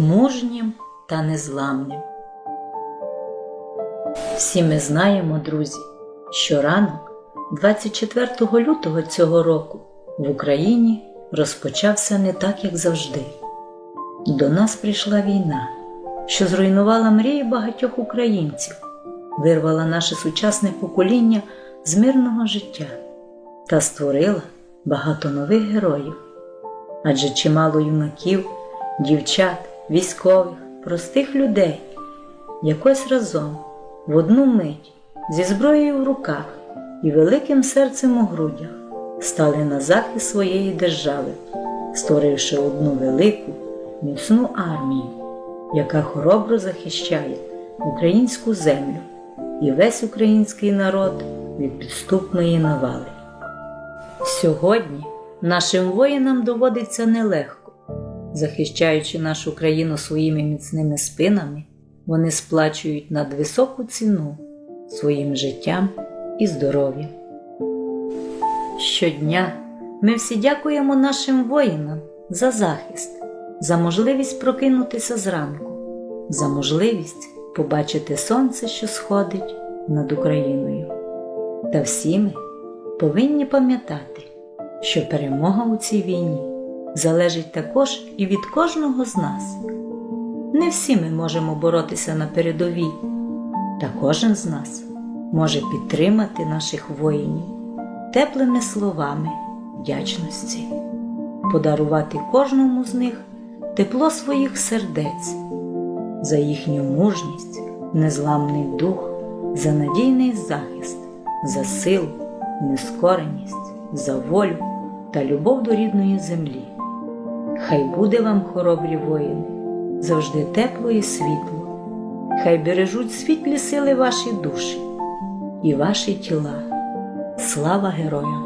мужнім та незламним. Всі ми знаємо, друзі, що ранок 24 лютого цього року в Україні розпочався не так, як завжди. До нас прийшла війна, що зруйнувала мрії багатьох українців, вирвала наше сучасне покоління з мирного життя та створила багато нових героїв. Адже чимало юнаків, дівчат, військових, простих людей якось разом в одну мить зі зброєю в руках і великим серцем у грудях стали на захист своєї держави, створивши одну велику, міцну армію, яка хоробро захищає українську землю і весь український народ від підступної навали. Сьогодні нашим воїнам доводиться нелегко. Захищаючи нашу країну своїми міцними спинами, вони сплачують надвисоку ціну своїм життям і здоров'ям. Щодня ми всі дякуємо нашим воїнам за захист, за можливість прокинутися зранку, за можливість побачити сонце, що сходить над Україною. Та всі ми повинні пам'ятати, що перемога у цій війні залежить також і від кожного з нас. Не всі ми можемо боротися на передовій, та кожен з нас може підтримати наших воїнів теплими словами вдячності, подарувати кожному з них тепло своїх сердець, за їхню мужність, незламний дух, за надійний захист, за силу, нескореність, за волю та любов до рідної землі. Хай буде вам, хоробрі воїни, завжди тепло і світло, хай бережуть світлі сили ваші душі і ваші тіла. Слава героям!